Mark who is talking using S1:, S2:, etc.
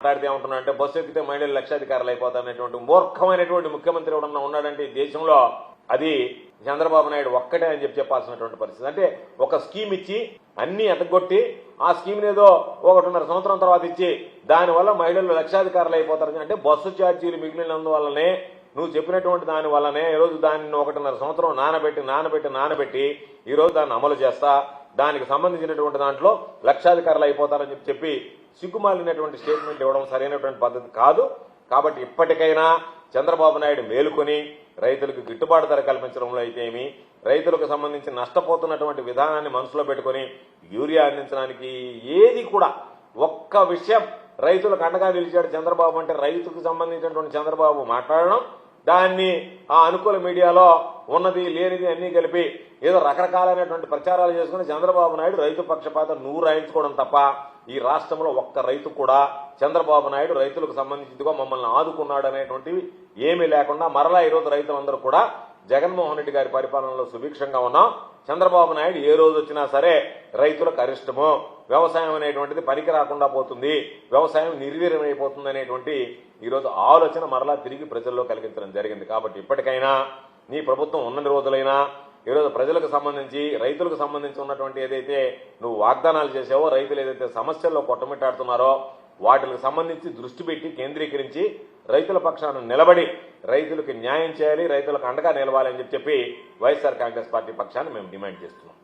S1: మాట్లాడితే ఏమంటున్నా అంటే బస్సు ఎక్కితే మహిళలు లక్షాధికారులు అయిపోతారనేటువంటి మూర్ఖమైనటువంటి ముఖ్యమంత్రి ఎవడన్నా ఉన్నాడంటే ఈ దేశంలో అది చంద్రబాబు నాయుడు ఒక్కటే అని చెప్పి చెప్పాల్సినటువంటి పరిస్థితి. అంటే ఒక స్కీమ్ ఇచ్చి అన్ని ఎతగొట్టి ఆ స్కీమ్ ఏదో ఒకటిన్నర సంవత్సరం తర్వాత ఇచ్చి దానివల్ల మహిళలు లక్షాధికారులు అయిపోతారు అంటే బస్సు ఛార్జీలు మిగిలినందువల్లనే నువ్వు చెప్పినటువంటి దాని వల్లనే ఈరోజు దాన్ని ఒకటిన్నర సంవత్సరం నానబెట్టి నానబెట్టి నానబెట్టి ఈరోజు దాన్ని అమలు చేస్తా దానికి సంబంధించినటువంటి దాంట్లో లక్షాధికారులు అయిపోతారని చెప్పి చెప్పి సిగ్గుమాలినటువంటి స్టేట్మెంట్ ఇవ్వడం సరైనటువంటి పద్ధతి కాదు. కాబట్టి ఇప్పటికైనా చంద్రబాబు నాయుడు మేలుకొని రైతులకు గిట్టుబాటు ధర కల్పించడంలో అయితే ఏమి? రైతులకు సంబంధించి నష్టపోతున్నటువంటి విధానాన్ని మనసులో పెట్టుకొని యూరియా అందించడానికి ఏది కూడా ఒక్క విషయం రైతులకు అండగా నిలిచాడు చంద్రబాబు అంటే రైతుకు సంబంధించినటువంటి చంద్రబాబు మాట్లాడడం దాన్ని ఆ అనుకూల మీడియాలో ఉన్నది లేనిది అన్నీ కలిపి ఏదో రకరకాలైనటువంటి ప్రచారాలు చేసుకుని చంద్రబాబు నాయుడు రైతు పక్షపాత నువ్వు రాయించుకోవడం తప్ప ఈ రాష్ట్రంలో ఒక్క రైతు కూడా చంద్రబాబు నాయుడు రైతులకు సంబంధించిదిగా మమ్మల్ని ఆదుకున్నాడు అనేటువంటివి ఏమీ లేకుండా మరలా ఈరోజు రైతులందరూ కూడా జగన్మోహన్ రెడ్డి గారి పరిపాలనలో సుభిక్షంగా ఉన్నాం. చంద్రబాబు నాయుడు ఏ రోజు వచ్చినా సరే రైతులకు అరిష్టము. వ్యవసాయం అనేటువంటిది పనికి రాకుండా పోతుంది. వ్యవసాయం నిర్వీర్యమైపోతుంది అనేటువంటి ఈరోజు ఆలోచన మరలా తిరిగి ప్రజల్లో కలిగించడం జరిగింది. కాబట్టి ఇప్పటికైనా నీ ప్రభుత్వం ఉన్నన్ని రోజులైనా ఈరోజు ప్రజలకు సంబంధించి రైతులకు సంబంధించి ఉన్నటువంటి ఏదైతే నువ్వు వాగ్దానాలు చేసావో రైతులు ఏదైతే సమస్యల్లో కొట్టమిట్టాడుతున్నారో వాటికి సంబంధించి దృష్టి పెట్టి కేంద్రీకరించి రైతుల పక్షాన నిలబడి రైతులకు న్యాయం చేయాలి రైతులకు అండగా నిలవాలి అని చెప్పి వైఎస్ఆర్ కాంగ్రెస్ పార్టీ పక్షాన్ని మేము డిమాండ్ చేస్తున్నాం.